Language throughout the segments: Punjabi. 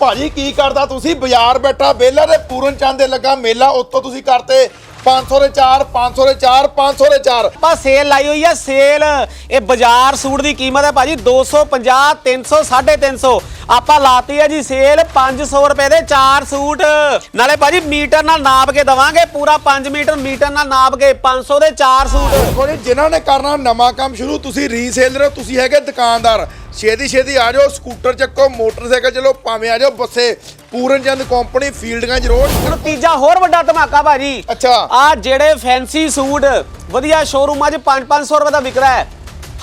ਭਾਜੀ ਕੀ ਕਰਦਾ ਤੁਸੀਂ? ਬਾਜ਼ਾਰ ਬੈਠਾ, ਵਿਹਲਾ ਦੇ ਪੂਰਨ ਚੰਦ ਦੇ ਲੱਗਾ ਮੇਲਾ, ਉੱਤੋਂ ਤੁਸੀਂ ਕਰਤੇ 500 ਦੇ 4 500 ਦੇ 4 500 ਦੇ 4 ਆਪਾਂ ਸੇਲ ਲਾਈ ਹੋਈ ਹੈ ਸੇਲ। ਇਹ ਬਾਜ਼ਾਰ ਸੂਟ ਦੀ ਕੀਮਤ ਹੈ ਭਾਜੀ 250 300 350 ਆਪਾਂ ਲਾਤੀ ਹੈ ਜੀ ਸੇਲ 500 ਰੁਪਏ ਦੇ 4 ਸੂਟ। ਨਾਲੇ ਭਾਜੀ ਮੀਟਰ ਨਾਲ ਨਾਪ ਕੇ ਦਵਾਂਗੇ ਪੂਰਾ 5 ਮੀਟਰ ਮੀਟਰ ਨਾਲ ਨਾਪ ਕੇ 500 ਦੇ 4 ਸੂਟ। ਜੀ ਜਿਨ੍ਹਾਂ ਨੇ ਕਰਨਾ ਨਵਾਂ ਕੰਮ ਸ਼ੁਰੂ ਤੁਸੀਂ ਰੀਸੇਲਰ ਹੋ ਤੁਸੀਂ ਹੈਗੇ ਦੁਕਾਨਦਾਰ। ਛੇਤੀ ਛੇਤੀ ਆ ਜਾਓ ਸਕੂਟਰ ਚੱਕੋ ਮੋਟਰਸਾਈਕਲ ਚਲੋ ਭਾਵੇਂ ਆ ਜਾਓ ਬੱਸੇ। ਪੂਰਨ ਚੰਦ ਕੰਪਨੀ ਫੀਲਡਗੰਜ ਰੋਡ ਹੁਣ ਤੀਜਾ ਹੋਰ ਵੱਡਾ ਧਮਾਕਾ ਭਾਜੀ। ਅੱਛਾ। ਆ ਜਿਹੜੇ ਫੈਂਸੀ ਸੂਟ ਵਧੀਆ ਸ਼ੋਰੂਮਾਂ 'ਚ 5-500 ਰੁਪਏ ਦਾ ਵਿਕ ਰਿਹਾ ਹੈ।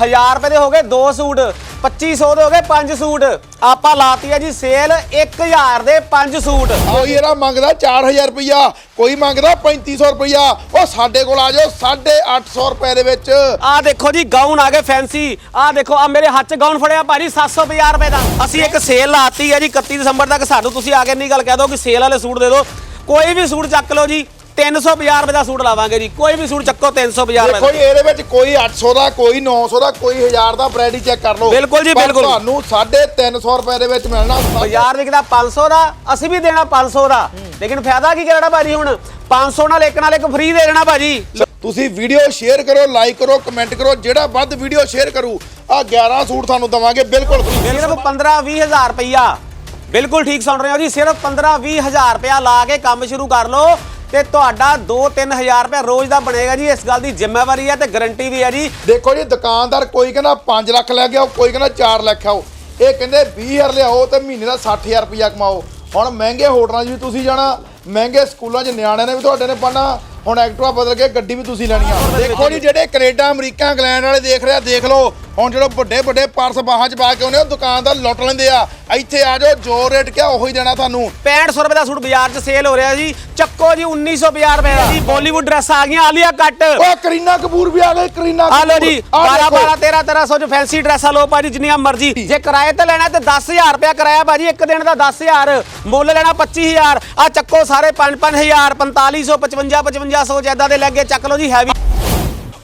1000 ਰੁਪਏ ਦੇ ਹੋ ਗਏ 2 ਸੂਟ 2500 ਦੇ ਹੋ ਗਏ 5 ਸੂਟ। ਆਪਾਂ ਲਾਤੀ ਹੈ ਜੀ ਸੇਲ 1000 ਦੇ 5 ਸੂਟ। ਕੋਈ ਇਹਦਾ ਮੰਗਦਾ 4000 ਰੁਪਇਆ ਕੋਈ ਮੰਗਦਾ 3500 ਰੁਪਇਆ ਉਹ ਸਾਡੇ ਕੋਲ ਆ ਜਾਓ 850 ਰੁਪਏ ਦੇ ਵਿੱਚ। ਆ ਦੇਖੋ ਜੀ ਗਾਊਨ ਆ ਗਏ ਫੈਂਸੀ ਆ ਦੇਖੋ ਆ ਮੇਰੇ ਹੱਥ 'ਚ ਗਾਊਨ ਫੜਿਆ ਭਾਜੀ 750 ਰੁਪਏ ਦਾ। ਅਸੀਂ ਇੱਕ ਸੇਲ ਲਾਤੀ ਹੈ ਜੀ 31 ਦਸੰਬਰ ਤੱਕ। ਸਾਨੂੰ ਤੁਸੀਂ ਆ ਕੇ ਨਹੀਂ ਗੱਲ ਕਹਿ ਦਿਓ ਕਿ ਸੇਲ ਵਾਲੇ ਸੂਟ ਦੇ ਦਿਓ ਕੋਈ ਵੀ ਸੂਟ ਚੱਕ ਲਓ ਜੀ 350 ਰੁਪਏ ਦਾ ਸੂਟ ਲਾਵਾਂਗੇ ਜੀ। ਕੋਈ ਵੀ ਸੂਟ ਚੱਕੋ 350 ਰੁਪਏ ਦੇਖੋ ਦਾ ਜੀ ਇਹਦੇ ਵਿੱਚ ਕੋਈ 800 ਦਾ ਕੋਈ 900 ਦਾ ਕੋਈ 1000 ਦਾ ਬ੍ਰੈਡੀ ਚੈੱਕ ਕਰ ਲਓ। ਬਿਲਕੁਲ ਜੀ, ਪਰ ਬਿਲਕੁਲ। ਤੁਹਾਨੂੰ 350 ਰੁਪਏ ਦੇ ਵਿੱਚ ਮਿਲਣਾ ਬਾਜ਼ਾਰ ਵਿਕਦਾ 500 ਦਾ ਅਸੀਂ ਵੀ ਦੇਣਾ 500 ਦਾ। ਲੇਕਿਨ ਫਾਇਦਾ ਕੀ ਕਰਨਾ ਭਾਜੀ ਹੁਣ? 500 ਨਾਲ ਇੱਕ ਨਾਲ ਇੱਕ ਫ੍ਰੀ ਦੇ ਦੇਣਾ ਭਾਜੀ। ਤੁਸੀਂ ਵੀਡੀਓ ਸ਼ੇਅਰ ਕਰੋ ਲਾਈਕ ਕਰੋ ਕਮੈਂਟ ਕਰੋ ਜਿਹੜਾ ਵੱਧ ਵੀਡੀਓ ਸ਼ੇਅਰ ਕਰੂ ਆ 11 ਸੂਟ ਤੁਹਾਨੂੰ ਦਵਾਂਗੇ ਬਿਲਕੁਲ free। ਸਿਰਫ 15 20 ਹਜ਼ਾਰ ਰੁਪਈਆ। ਬਿਲਕੁਲ ਠੀਕ ਸੁਣ ਰਹੇ ਹੋ ਜੀ ਸਿਰਫ 15 20 ਹਜ਼ਾਰ ਰੁਪਇਆ ਲਾ ਕੇ ਕੰਮ ਸ਼ੁਰੂ ਕਰ ਲਓ। ਤੇ ਤੁਹਾਡਾ 2-3 ਹਜ਼ਾਰ ਰੁਪਇਆ ਰੋਜ਼ ਦਾ ਬਣੇਗਾ ਜੀ, ਇਸ ਗੱਲ ਦੀ ਜ਼ਿੰਮੇਵਾਰੀ ਹੈ ਤੇ ਗਾਰੰਟੀ ਵੀ ਹੈ ਜੀ। ਦੇਖੋ ਜੀ, ਦੁਕਾਨਦਾਰ ਕੋਈ ਕਹਿੰਦਾ 5 ਲੱਖ ਲੈ ਕੇ ਆਓ ਕੋਈ ਕਹਿੰਦਾ 4 ਲੱਖ ਆਓ। ਇਹ ਕਹਿੰਦੇ 20000 ਲਿਆਓ ਤੇ ਮਹੀਨੇ ਦਾ 60000 ਰੁਪਇਆ ਕਮਾਓ। ਹੁਣ ਮਹਿੰਗੇ ਹੋਟਲਾਂ 'ਚ ਵੀ ਤੁਸੀਂ ਜਾਣਾ, ਮਹਿੰਗੇ ਸਕੂਲਾਂ 'ਚ ਨਿਆਣਿਆਂ ਨੇ ਵੀ ਤੁਹਾਡੇ ਨੇ ਪੜਨਾ ਹੁਣ ਐਕਟਿਵਾ ਬਦਲ ਕੇ ਗੱਡੀ ਵੀ ਤੁਸੀਂ ਲੈਣੀ ਆ। ਦੇਖੋ ਜੀ ਜਿਹੜੇ ਕੈਨੇਡਾ ਅਮਰੀਕਾ ਇੰਗਲੈਂਡ ਵਾਲੇ ਦੇਖ ਰਿਹਾ ਦੇਖ ਲਓ। ਹੁਣ ਜਿਹੜੇ ਵੱਡੇ ਵੱਡੇ ਪਰਸ ਬਾਹਾਂ 'ਚ ਪਾ ਕੇ ਆਉਂਦੇ ਉਹ ਦੁਕਾਨਦਾਰ ਲੁੱਟ ਲੈਂਦੇ ਆ। ਇੱਥੇ ਆ ਜਾਓ ਜੋ ਰੇਟ ਕਿਹਾ ਉਹੀ ਦੇਣਾ ਤੁਹਾਨੂੰ। 6500 ਰੁਪਏ ਦਾ ਸੂਟ ਬਾਜ਼ਾਰ 'ਚ ਸੇਲ ਹੋ ਰਿਹਾ ਜੀ। ਚੱਕੋ ਜੀ 1950 ਰੁਪਏ ਦਾ। ਜੀ ਬਾਲੀਵੁੱਡ ਡਰੈਸ ਆ ਗਈਆਂ ਆਲੀਆ ਕੱਟ। ਉਹ ਕਰੀਨਾ ਕਪੂਰ ਵੀ ਆ ਗਏ ਕਰੀਨਾ ਆ ਲਓ ਕਪੂਰ। ਜੀ ਆਹ 12 ਦੇਖੋ। 12 13 1300 ਚ ਫੈਂਸੀ ਡਰੈਸਾਂ ਲਓ ਭਾਜੀ ਜਿੰਨੀਆਂ ਮਰਜ਼ੀ। ਜੇ। ਕਿਰਾਏ ਤੇ ਲੈਣਾ ਤੇ 10000 ਰੁਪਇਆ ਕਿਰਾਇਆ ਭਾਜੀ ਇੱਕ ਦਿਨ ਦਾ 10000 ਮੁੱਲ ਲੈਣਾ 25000 ਆ ਚੱਕੋ ਸਾਰੇ 5 5000 4500 55 5500 ਜੈਦਾ ਦੇ ਲੱਗੇ, ਚੱਕ ਲਓ ਜੀ ਹੈਵੀ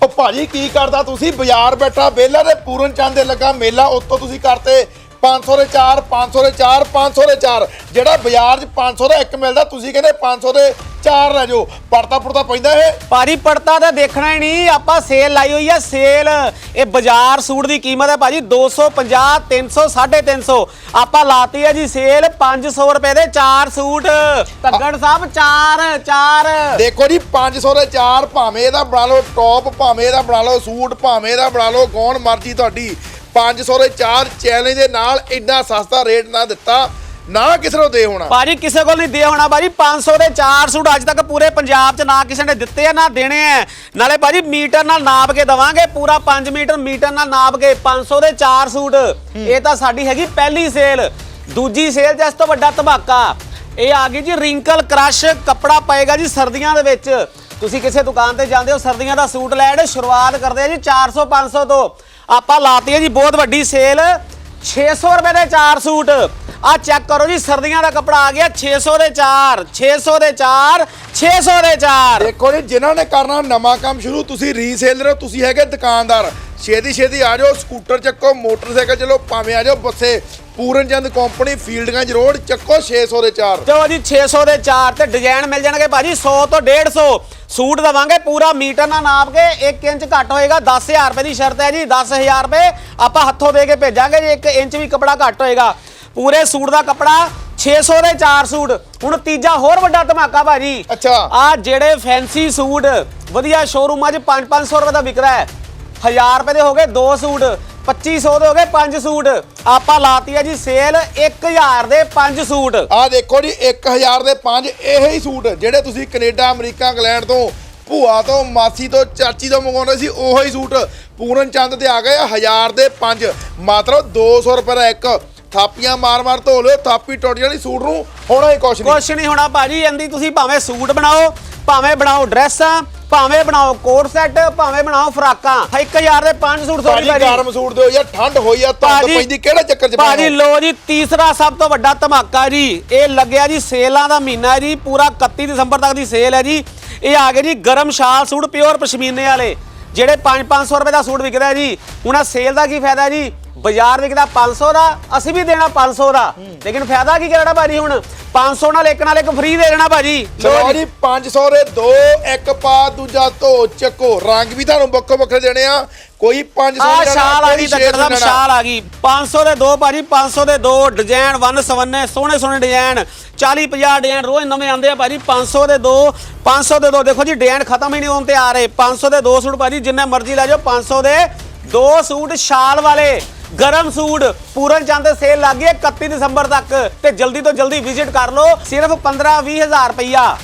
ਉਹ ਭਾਜੀ, ਕੀ ਕਰਦਾ ਤੁਸੀਂ? ਬਾਜ਼ਾਰ ਬੈਠਾ ਵੇਲਾ ਦੇ ਪੂਰਨ ਚੰਦ ਦੇ ਲੱਗਾ ਮੇਲਾ, ਉੱਤੋਂ ਤੁਸੀਂ ਕਰਤੇ 500 ਦੇ 4 500 ਦੇ 4 500 ਦੇ 4 ਜਿਹੜਾ ਬਾਜ਼ਾਰ 'ਚ 500 ਦਾ ਇੱਕ ਮਿਲਦਾ, ਤੁਸੀਂ ਕਹਿੰਦੇ 500 ਦੇ 4 ਲੈ ਜਾਓ। ਪੜਤਾ ਪੁੜਤਾ ਪੈਂਦਾ ਇਹ? ਭਾਜੀ ਪੜਤਾ ਤਾਂ ਦੇਖਣਾ ਹੀ ਨਹੀਂ। ਆਪਾਂ ਸੇਲ ਲਾਈ ਹੋਈ ਹੈ ਸੇਲ। ਇਹ ਬਾਜ਼ਾਰ ਸੂਟ ਦੀ ਕੀਮਤ ਹੈ ਭਾਜੀ 250 300 350 ਆਪਾਂ ਲਾਤੀ ਹੈ ਜੀ ਸੇਲ 500 ਰੁਪਏ ਦੇ 4 ਸੂਟ। ਤੱਗੜ ਸਾਹਿਬ 4 4 ਦੇਖੋ ਜੀ 500 ਦੇ 4 ਭਾਵੇਂ ਇਹਦਾ ਬਣਾ ਲਓ ਟੌਪ ਭਾਵੇਂ ਇਹਦਾ ਬਣਾ ਲਓ ਸੂਟ ਭਾਵੇਂ ਇਹਦਾ ਬਣਾ ਲਓ ਕੌਣ ਮਰਜ਼ੀ ਤੁਹਾਡੀ। 500 ਦੇ 4 ਚੈਲੰਜ ਦੇ ਨਾਲ ਇੰਨਾ ਸਸਤਾ ਰੇਟ ਨਾ ਦਿੱਤਾ। ਨਾ ਕਿਸੇ ਨੂੰ ਦੇ ਹੋਣਾ। ਭਾਜੀ ਕਿਸੇ ਕੋਲ ਨਹੀਂ ਦੇ ਹੋਣਾ ਭਾਜੀ। 500 ਦੇ 4 ਸੂਟ ਅੱਜ ਤੱਕ ਪੂਰੇ ਪੰਜਾਬ 'ਚ ਨਾ ਕਿਸੇ ਨੇ ਦਿੱਤੇ ਆ ਨਾ ਦੇਣੇ ਆ। ਨਾਲੇ ਭਾਜੀ ਮੀਟਰ ਨਾਲ ਨਾਪ ਕੇ ਦਵਾਂਗੇ। ਪੂਰਾ 5 ਮੀਟਰ ਮੀਟਰ ਨਾਲ ਨਾਪ ਕੇ 500 ਦੇ 4 ਸੂਟ। ਇਹ ਤਾਂ ਸਾਡੀ ਹੈਗੀ ਪਹਿਲੀ ਸੇਲ। ਦੂਜੀ ਸੇਲ ਇਸ ਤੋਂ ਵੱਡਾ ਧਮਾਕਾ। ਇਹ ਆ ਗਈ ਜੀ ਰਿੰਕਲ ਕ੍ਰਸ਼ ਕੱਪੜਾ ਪਏਗਾ ਜੀ ਸਰਦੀਆਂ ਦੇ ਵਿੱਚ। ਤੁਸੀਂ ਕਿਸੇ ਦੁਕਾਨ ਤੇ ਜਾਂਦੇ ਹੋ ਸਰਦੀਆਂ ਦਾ ਸੂਟ ਲੈਣ ਸ਼ੁਰੂਆਤ ਕਰਦੇ ਆ ਜੀ 400 500 ਤੋਂ। ਆਪਾਂ ਲਾਤੀ ਹੈ ਜੀ ਬਹੁਤ ਵੱਡੀ ਸੇਲ। 600 ਰੁਪਏ ਦੇ 4 ਸੂਟ। ਆ ਚੈੱਕ ਕਰੋ ਜੀ ਸਰਦੀਆਂ ਦਾ ਕੱਪੜਾ ਆ ਗਿਆ 600 ਦੇ 4 600 ਦੇ 4 600 ਦੇ 4 ਦੇਖੋ ਜੀ ਜਿਨ੍ਹਾਂ ਨੇ ਕਰਨਾ ਨਵਾਂ ਕੰਮ ਸ਼ੁਰੂ ਤੁਸੀਂ ਰੀਸੇਲਰ ਹੋ ਤੁਸੀਂ ਹੈਗੇ ਦੁਕਾਨਦਾਰ। ਛੇਤੀ ਛੇਤੀ ਆ ਜਾਓ ਸਕੂਟਰ ਚੱਕੋ ਮੋਟਰਸਾਈਕਲ ਚਲੋ ਭਾਵੇਂ ਆ ਜਾਓ ਬੱਸੇ। ਪੂਰਨ ਚੰਦ ਕੰਪਨੀ ਫੀਲਡਗੰਜ ਰੋਡ ਚੱਕੋ 600 ਦੇ 4 ਚਲੋ ਜੀ 600 ਦੇ 4 ਤੇ ਡਿਜ਼ਾਈਨ ਮਿਲ ਜਾਣਗੇ ਭਾਜੀ 100 ਤੋਂ 150 ਸੂਟ ਦਵਾਂਗੇ ਪੂਰਾ ਮੀਟਰ ਨਾਲ ਨਾਪ ਕੇ 1 ਇੰਚ ਘੱਟ ਹੋਏਗਾ 10000 ਰੁਪਏ ਦੀ ਸ਼ਰਤ ਹੈ ਜੀ 10000 ਰੁਪਏ ਆਪਾਂ ਹੱਥੋਂ ਦੇ ਕੇ ਭੇਜਾਂਗੇ ਜੇ 1 ਇੰਚ ਵੀ ਕੱਪੜਾ ਘੱਟ ਹੋਏਗਾ। ਪੂਰੇ ਸੂਟ ਦਾ ਕੱਪੜਾ 600 ਦੇ 4 ਸੂਟ। ਹੁਣ ਤੀਜਾ ਹੋਰ ਵੱਡਾ ਧਮਾਕਾ ਭਾਜੀ। ਅੱਛਾ। ਆ ਜਿਹੜੇ ਫੈਂਸੀ ਸੂਟ ਵਧੀਆ ਸ਼ੋਰੂਮਾਂ 'ਚ 5-500 ਰੁਪਏ ਦਾ ਵਿਕ ਰਿਹਾ ਹੈ। 1000 ਰੁਪਏ ਦੇ ਹੋ ਗਏ 2 ਸੂਟ 2500 ਦੇ ਹੋ ਗਏ 5 ਸੂਟ। ਆਪਾਂ ਲਾਤੀ ਹੈ ਜੀ ਸੇਲ 1000 ਦੇ 5 ਸੂਟ। ਆ ਦੇਖੋ ਜੀ 1000 ਦੇ 5 ਇਹ ਹੀ ਸੂਟ ਜਿਹੜੇ ਤੁਸੀਂ ਕੈਨੇਡਾ ਅਮਰੀਕਾ ਇੰਗਲੈਂਡ ਤੋਂ ਭੂਆ ਤੋਂ ਮਾਸੀ ਤੋਂ ਚਾਚੀ ਤੋਂ ਮੰਗਾਉਂਦੇ ਸੀ ਉਹੀ ਸੂਟ। ਪੂਰਨ ਚੰਦ ਤੇ ਆ ਗਏ 1000 ਦੇ 5 ਮਾਤਰ 200 ਰੁਪਏ ਦਾ ਇੱਕ ਥਾਪੀਆਂ ਮਾਰ ਮਾਰ ਧੋ ਲਿਓ ਥਾਪੀ ਟੁੱਟ ਜਾਣੀ ਸੂਟ ਨੂੰ ਹੋਣਾ ਹੀ ਕੁਛ ਨਹੀਂ। ਕੁਛ ਨਹੀਂ ਹੋਣਾ ਭਾਜੀ ਇਹਦੀ ਤੁਸੀਂ ਭਾਵੇਂ ਸੂਟ ਬਣਾਓ ਭਾਵੇਂ ਬਣਾਓ ਡਰੈਸਾਂ ਭਾਵੇਂ ਬਣਾਓ ਕੋਟ ਸੈੱਟ ਭਾਵੇਂ ਬਣਾਓ ਫਰਾਕਾਂ 1000 ਦੇ 5 ਸੂਟ ਭਾਜੀ ਸੋਰੀ ਗਰਮ ਸੂਟ ਦਿਓ ਯਾਰ ਠੰਡ ਹੋਈ ਆ ਭਾਜੀ- ਪੈਂਦੀ ਕਿਹੜੇ ਚੱਕਰ ਚ ਭਾਜੀ? ਲੋ ਜੀ ਤੀਸਰਾ ਸਭ ਤੋਂ ਵੱਡਾ ਧਮਾਕਾ ਜੀ ਇਹ ਲੱਗਿਆ ਜੀ ਸੇਲਾਂ ਦਾ ਮਹੀਨਾ ਜੀ ਪੂਰਾ 31 ਦਸੰਬਰ ਤੱਕ ਦੀ ਸੇਲ ਹੈ ਜੀ। ਇਹ ਆ ਗਏ ਜੀ ਗਰਮ ਸ਼ਾਲ ਸੂਟ ਪਿਓਰ ਪਸ਼ਮੀਨੇ ਵਾਲੇ ਜਿਹੜੇ 5-500 ਰੁਪਏ ਦਾ ਸੂਟ ਵਿਕਦਾ ਹੈ ਜੀ। ਹੁਣ ਆ ਸੇਲ ਦਾ ਕੀ ਫਾਇਦਾ ਜੀ? ਬਾਜ਼ਾਰ ਵਿਕਦਾ 500 ਦਾ ਅਸੀਂ ਵੀ ਦੇਣਾ 500 ਦਾ ਲੇਕਿਨ ਫਾਇਦਾ ਕੀ ਕਰਨਾ ਭਾਜੀ ਹੁਣ 500 ਨਾਲ ਇੱਕ ਨਾਲ ਇੱਕ ਫ੍ਰੀ ਦੇ ਦੇਣਾ ਭਾਜੀ ਚਲੋ ਜੀ 500 ਦੇ ਦੋ ਇੱਕ ਪਾ ਦੂਜਾ ਧੋ ਚੱਕੋ ਰੰਗ ਵੀ ਤੁਹਾਨੂੰ ਵੱਖੋ ਵੱਖਰੇ ਦੇਣੇ ਆ ਕੋਈ 500 ਆ ਦੇਣਾ, ਸ਼ਾਲ ਆ ਗਈ ਛੇ ਦੱਕੜ ਦਾ ਦੇਣਾ। ਸ਼ਾਲ ਆ ਗਈ 500 ਦੇ ਦੋ ਭਾਜੀ 500 ਦੇ ਦੋ ਡਿਜ਼ਾਈਨ ਵਨ ਸਵੰਨੇ ਸੋਹਣੇ ਸੋਹਣੇ ਡਿਜ਼ਾਈਨ 40 50 ਡਿਜ਼ਾਈਨ ਰੋਜ਼ ਨਵੇਂ ਆਉਂਦੇ ਆ ਭਾਜੀ 500 ਦੇ ਦੋ 500 ਦੇ ਦੋ ਦੇਖੋ ਜੀ ਡਿਜ਼ਾਈਨ ਖਤਮ ਹੀ ਨਹੀਂ ਹੋਣ ਤੇ ਆ ਰਹੇ 500 ਦੇ ਦੋ ਸੂਟ ਭਾਜੀ ਜਿੰਨੇ ਮਰਜ਼ੀ ਲੈ ਜਾਓ 500 ਦੇ ਦੋ ਸੂਟ ਸ਼ਾਲ ਵਾਲੇ ਗਰਮ ਸੂਟ, ਪੂਰਨ ਚੰਦ ਸੇਲ ਲੱਗ ਗਈ ਹੈ 31 ਦਸੰਬਰ ਤੱਕ। ਤੇ ਜਲਦੀ ਤੋਂ ਜਲਦੀ ਵਿਜ਼ਿਟ ਕਰ ਲਓ, ਸਿਰਫ 15 20 ਹਜ਼ਾਰ ਰੁਪਈਆ।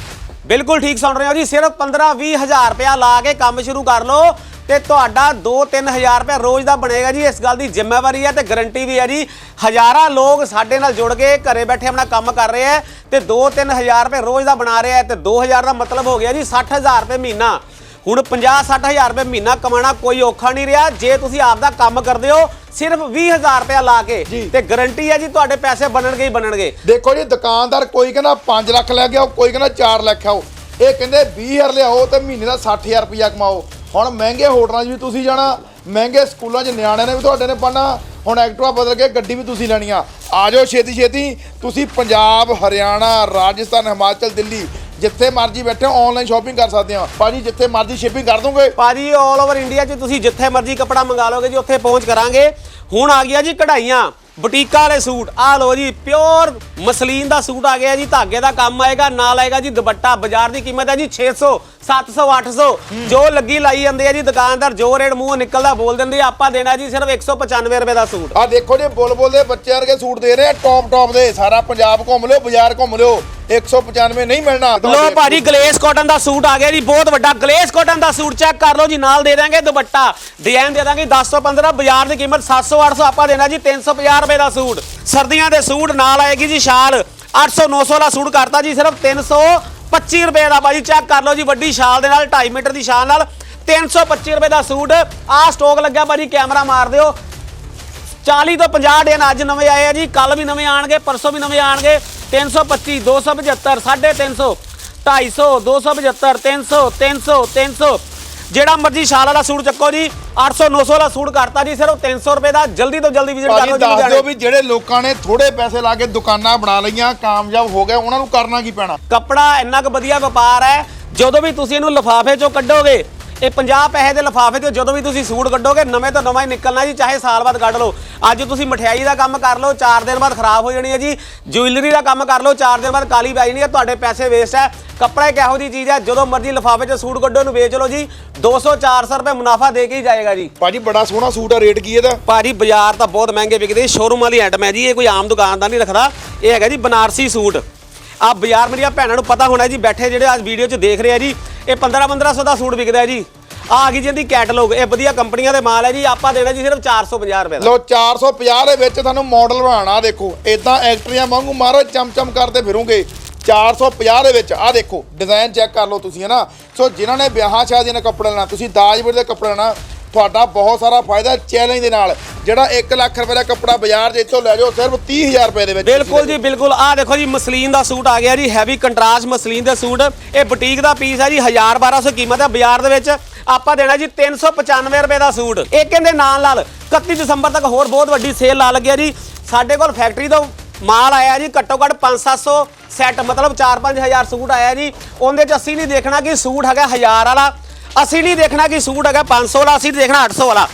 ਬਿਲਕੁਲ ਠੀਕ ਸੁਣ ਰਹੇ ਹੋ ਜੀ, ਸਿਰਫ 15 20 ਹਜ਼ਾਰ ਰੁਪਇਆ ਲਾ ਕੇ ਕੰਮ ਸ਼ੁਰੂ ਕਰ ਲਓ। ਤੇ ਤੁਹਾਡਾ 2-3 ਹਜ਼ਾਰ ਰੁਪਇਆ ਰੋਜ਼ ਦਾ ਬਣੇਗਾ ਜੀ, ਇਸ ਗੱਲ ਦੀ ਜ਼ਿੰਮੇਵਾਰੀ ਹੈ ਤੇ ਗਾਰੰਟੀ ਵੀ ਹੈ ਜੀ। ਹਜ਼ਾਰਾਂ ਲੋਕ ਸਾਡੇ ਨਾਲ ਜੁੜ ਕੇ ਘਰੇ ਬੈਠੇ ਆਪਣਾ ਕੰਮ ਕਰ ਰਹੇ ਹੈ ਤੇ 2-3 ਹਜ਼ਾਰ ਰੁਪਏ ਰੋਜ਼ ਦਾ ਬਣਾ ਰਿਹਾ ਹੈ ਤੇ 2000 ਦਾ ਮਤਲਬ ਹੋ ਗਿਆ ਜੀ 60000 ਰੁਪਏ ਮਹੀਨਾ। ਹੁਣ 50 ਹਜ਼ਾਰ ਰੁਪਏ ਮਹੀਨਾ ਕਮਾਣਾ ਕੋਈ ਔਖਾ ਨਹੀਂ ਰਿਹਾ। ਜੇ ਤੁਸੀਂ ਆਪ ਦਾ ਕੰਮ ਕਰਦੇ ਹੋ ਸਿਰਫ 20000 ਰੁਪਇਆ ਲਾ ਕੇ। ਤੇ ਗਾਰੰਟੀ ਹੈ ਜੀ ਤੁਹਾਡੇ ਪੈਸੇ ਬਣਨਗੇ ਹੀ ਬਣਨਗੇ। ਦੇਖੋ ਜੀ ਦੁਕਾਨਦਾਰ ਕੋਈ ਕਹਿੰਦਾ 5 ਲੱਖ ਲੈ ਆਓ ਕੋਈ ਕਹਿੰਦਾ 4 ਲੱਖ ਆਓ। ਇਹ ਕਹਿੰਦੇ 20000 ਲਿਆਓ ਤੇ ਮਹੀਨੇ ਦਾ 60000 ਰੁਪਇਆ ਕਮਾਓ। ਹੁਣ ਮਹਿੰਗੇ ਹੋਟਲਾਂ 'ਚ ਵੀ ਤੁਸੀਂ ਜਾਣਾ ਮਹਿੰਗੇ ਸਕੂਲਾਂ 'ਚ ਨਿਆਣਿਆਂ ਨੇ ਵੀ ਤੁਹਾਡੇ ਨੇ ਪੜ੍ਹਨਾ ਹੁਣ ਐਕਟਿਵਾ ਬਦਲ ਕੇ ਗੱਡੀ ਵੀ ਤੁਸੀਂ ਲੈਣੀ ਆ। ਆ ਜਾਓ ਛੇਤੀ ਛੇਤੀ ਤੁਸੀਂ ਪੰਜਾਬ ਹਰਿਆਣਾ ਰਾਜਸਥਾਨ ਹਿਮਾਚਲ ਦਿੱਲੀ ਜਿੱਥੇ ਮਰਜ਼ੀ ਬੈਠੇ ਆਨਲਾਈਨ ਸ਼ਾਪਿੰਗ ਕਰ ਸਕਦੇ ਆ ਭਾਜੀ, ਜਿੱਥੇ ਮਰਜ਼ੀ ਸ਼ਿਪਿੰਗ ਕਰ ਦੋਗੇ। ਭਾਜੀ 올 ਓਵਰ ਇੰਡੀਆ 'ਚ ਤੁਸੀਂ ਜਿੱਥੇ ਮਰਜ਼ੀ ਕੱਪੜਾ ਮੰਗਾ ਲਓਗੇ ਜੀ, ਉੱਥੇ ਪਹੁੰਚ ਕਰਾਂਗੇ। ਹੁਣ ਆ ਗਿਆ ਜੀ ਕਢਾਈਆਂ। ਬੁਟੀਕਾਂ ਵਾਲੇ ਸੂਟ। ਆ ਲਓ ਜੀ ਪਿਓਰ ਮਸਲੀਨ ਦਾ ਸੂਟ ਆ ਗਿਆ ਜੀ, ਧਾਗੇ ਦਾ ਕੰਮ ਆਏਗਾ, ਨਾਲ ਆਏਗਾ ਜੀ ਦੁਪੱਟਾ। ਬਾਜ਼ਾਰ ਦੀ ਕੀਮਤ ਹੈ ਜੀ 600 700 800 ਜੋ ਲੱਗੀ ਲਾਈ ਜਾਂਦੇ ਆ ਜੀ ਦੁਕਾਨਦਾਰ ਜੋ ਰੇਟ ਮੂੰਹ ਨਿਕਲਦਾ ਬੋਲ ਦਿੰਦੇ ਆ, ਆਪਾਂ ਦੇਣਾ ਜੀ ਸਿਰਫ 195 ਰੁਪਏ ਦਾ ਸੂਟ। ਆ ਦੇਖੋ ਜੀ ਬੁਲਬੁਲ ਦੇ ਬੱਚੇ ਵਰਗੇ ਸੂਟ ਦੇ ਰਹੇ ਆ ਟੌਪ ਟੌਪ ਦੇ ਸਾਰਾ ਪੰਜਾਬ ਘੁੰਮ ਲਿਓ ਬਾਜ਼ਾਰ ਘੁੰਮ ਲਿਓ 195 ਨਹੀਂ ਮਿਲਣਾ। ਲੋ ਭਾਜੀ ਗਲੇਸ ਕਾਟਨ ਦਾ ਸੂਟ ਆ ਗਿਆ ਜੀ ਬਹੁਤ ਵੱਡਾ ਗਲੇਸ ਕਾਟਨ ਦਾ ਸੂਟ ਚੈੱਕ ਕਰ ਲਓ ਜੀ ਨਾਲ ਦੇ ਦਾਂਗੇ ਦੁਪੱਟਾ। ਡਿਜ਼ਾਈਨ ਦੇ ਦਾਂਗੇ 10 ਤੋਂ 15 ਬਾਜ਼ਾਰ ਦੀ ਕੀਮਤ 700 800 ਆਪਾਂ ਦੇਣਾ ਜੀ 350 ਰੁਪਏ ਦਾ ਸੂਟ। ਸਰਦੀਆਂ ਦੇ ਸੂਟ ਨਾਲ ਆਏਗੀ ਜੀ ਸ਼ਾਲ 800 900 ਦਾ ਸੂਟ ਕਰਤਾ ਜੀ ਸਿਰਫ 325 ਰੁਪਏ ਦਾ ਭਾਜੀ ਚੈੱਕ ਕਰ ਲਓ ਜੀ, ਵੱਡੀ ਸ਼ਾਲ ਦੇ ਨਾਲ 2.5 ਮੀਟਰ ਦੀ ਸ਼ਾਲ ਨਾਲ। 325 ਰੁਪਏ ਦਾ ਸੂਟ। ਆ ਸਟਾਕ ਲੱਗਿਆ ਭਾਜੀ ਕੈਮਰਾ ਮਾਰ ਦਿਓ। 40 ਤੋਂ 50 ਦਿਨ ਅੱਜ ਨਵੇਂ ਆਏ ਆ ਜੀ ਕੱਲ ਵੀ ਨਵੇਂ ਆਣਗੇ, ਪਰਸੋਂ ਵੀ ਨਵੇਂ ਆਣਗੇ। 325 275 350 250 275 300 300 300 ਜਿਹੜਾ ਮਰਜ਼ੀ ਸ਼ਾਲ ਵਾਲਾ ਸੂਟ ਚੱਕੋ ਜੀ 800 900 ਵਾਲਾ ਸੂਟ ਕਰਤਾ ਜੀ ਸਿਰਫ 300 ਰੁਪਏ ਦਾ ਜਲਦੀ ਤੋਂ ਜਲਦੀ ਵਿਜ਼ਿਟ ਕਰ ਭਾਜੀ ਜੀ ਦੱਸ ਦਿਓ ਲੁਧਿਆਣੇ ਵੀ ਜਿਹੜੇ ਲੋਕਾਂ ਨੇ ਥੋੜੇ ਪੈਸੇ ਲਾ ਕੇ ਦੁਕਾਨਾਂ ਬਣਾ ਲਈਆਂ ਕਾਮਯਾਬ ਹੋ ਗਏ ਉਹਨਾਂ ਨੂੰ ਕਰਨਾ ਕੀ ਪੈਣਾ? ਕੱਪੜਾ ਇੰਨਾ ਕੁ ਵਧੀਆ ਵਪਾਰ ਹੈ ਜਦੋਂ ਵੀ ਤੁਸੀਂ ਇਹਨੂੰ ਲਿਫਾਫੇ ਚੋਂ ਕੱਢੋਗੇ ਇਹ 50 ਪੈਸੇ ਦੇ ਲਿਫਾਫੇ ਤੋਂ ਜਦੋਂ ਵੀ ਤੁਸੀਂ ਸੂਟ ਕੱਢੋਗੇ ਨਵੇਂ ਤੋਂ ਨਵਾਂ ਹੀ ਨਿਕਲਣਾ ਜੀ ਚਾਹੇ ਸਾਲ ਬਾਅਦ ਕੱਢ ਲਓ। ਅੱਜ ਤੁਸੀਂ ਮਠਿਆਈ ਦਾ ਕੰਮ ਕਰ ਲਓ 4 ਦਿਨ ਬਾਅਦ ਖਰਾਬ ਹੋ ਜਾਣੀ ਹੈ ਜੀ। ਜੁਐਲਰੀ ਦਾ ਕੰਮ ਕਰ ਲਓ 4 ਦਿਨ ਬਾਅਦ ਕਾਲੀ ਪੈ ਜਾਣੀ ਹੈ ਤੁਹਾਡੇ ਪੈਸੇ ਵੇਸਟ ਹੈ। ਕੱਪੜਾ ਇੱਕ ਇਹੋ ਜਿਹੀ ਚੀਜ਼ ਹੈ ਜਦੋਂ ਮਰਜ਼ੀ ਲਿਫਾਫੇ 'ਚ ਸੂਟ ਕੱਢੋ ਨੂੰ ਵੇਚ ਲਓ ਜੀ। 200 400 ਰੁਪਏ ਮੁਨਾਫਾ ਦੇ ਕੇ ਹੀ ਜਾਏਗਾ ਜੀ। ਭਾਜੀ ਬੜਾ ਸੋਹਣਾ ਸੂਟ ਆ ਰੇਟ ਕੀ ਇਹਦਾ? ਭਾਜੀ ਬਾਜ਼ਾਰ ਤਾਂ ਬਹੁਤ ਮਹਿੰਗੇ ਵਿਕਦੇ ਸ਼ੋਰੂਮ ਵਾਲੀ ਆਈਟਮ ਹੈ ਜੀ ਇਹ ਕੋਈ ਆਮ ਦੁਕਾਨਦਾਰ ਨਹੀਂ ਰੱਖਦਾ। ਇਹ ਹੈਗਾ ਜੀ ਬਨਾਰਸੀ ਸੂਟ। ਆ ਬਾਜ਼ਾਰ ਮੇਰੀਆਂ ਭੈਣਾਂ ਨੂੰ ਪਤਾ ਹੋਣਾ ਜੀ, ਬੈਠੇ ਜਿਹੜੇ ਅੱਜ ਵੀਡੀਓ 'ਚ ਦੇਖ ਰਹੇ ਆ ਜੀ, ਇਹ 15 1500 ਦਾ ਸੂਟ ਵਿਕਦਾ ਹੈ ਜੀ। ਆ ਆ ਗਈ ਜੀ ਇਹਦੀ ਕੈਟਲੌਗ ਇਹ ਵਧੀਆ ਕੰਪਨੀਆਂ ਦੇ ਮਾਲ ਹੈ ਜੀ, ਆਪਾਂ ਦੇਣਾ ਜੀ ਸਿਰਫ 450 ਰੁਪਏ ਦਾ। ਲੋ 450 ਦੇ ਵਿੱਚ ਤੁਹਾਨੂੰ ਮਾਡਲ ਬਣਾਉਣਾ ਦੇਖੋ ਇਦਾਂ ਐਕਟਰੀਆਂ ਵਾਂਗੂ ਮਾਰੋ, ਚਮਚਮ ਕਰਦੇ ਫਿਰੋਗੇ। 450 ਦੇ ਵਿੱਚ ਆ ਦੇਖੋ ਡਿਜ਼ਾਈਨ ਚੈੱਕ ਕਰ ਲਓ ਤੁਸੀਂ ਹਨਾ ਸੋ ਜਿਨ੍ਹਾਂ ਨੇ ਵਿਆਹਾਂ ਸ਼ਾਦੀਆਂ ਦੇ ਕੱਪੜੇ ਲੈਣਾ, ਤੁਸੀਂ ਦਾਜਵਰ ਦੇ ਕੱਪੜੇ ਲੈਣਾ ਤੁਹਾਡਾ ਬਹੁਤ ਸਾਰਾ ਫਾਇਦਾ ਚੈਲੰਜ ਦੇ ਨਾਲ। ਜਿਹੜਾ 1 ਲੱਖ ਰੁਪਏ ਦਾ ਕੱਪੜਾ ਬਾਜ਼ਾਰ 'ਚ ਇੱਥੋਂ ਲੈ ਜਾਓ, ਸਿਰਫ 30000 ਰੁਪਏ ਦੇ ਵਿੱਚ। ਬਿਲਕੁਲ ਜੀ, ਬਿਲਕੁਲ। ਆਹ ਦੇਖੋ ਜੀ, ਮਸਲੀਨ ਦਾ ਸੂਟ ਆ ਗਿਆ ਜੀ ਹੈਵੀ ਕੰਟਰਾਸਟ ਮਸਲੀਨ ਦੇ ਸੂਟ। ਇਹ ਬੁਟੀਕ ਦਾ ਪੀਸ ਹੈ ਜੀ 1000 1200 ਕੀਮਤ ਹੈ ਬਾਜ਼ਾਰ ਦੇ ਵਿੱਚ। ਆਪਾਂ ਦੇਣਾ ਜੀ 395 ਰੁਪਏ ਦਾ ਸੂਟ। ਇਹ ਕਹਿੰਦੇ ਨਾਲ ਨਾਲ 31 ਦਸੰਬਰ ਤੱਕ ਹੋਰ ਬਹੁਤ ਵੱਡੀ ਸੇਲ ਲਾ ਲੱਗਿਆ ਜੀ। ਸਾਡੇ ਕੋਲ ਫੈਕਟਰੀ ਤੋਂ ਮਾਲ ਆਇਆ ਜੀ, ਘੱਟੋ ਘੱਟ 5-700 ਸੈੱਟ ਮਤਲਬ 4-5000 ਸੂਟ ਆਇਆ ਜੀ। ਉਹਦੇ ਚ ਅਸੀਂ ਨਹੀਂ ਦੇਖਣਾ ਕਿ ਸੂਟ ਹੈਗਾ 1000 ਵਾਲਾ। ਅਸੀਂ ਨਹੀਂ ਦੇਖਣਾ ਕਿ ਸੂਟ ਹੈਗਾ 500 ਵਾਲਾ, ਅਸੀਂ ਨਹੀਂ ਦੇਖਣਾ 800 ਵਾਲਾ।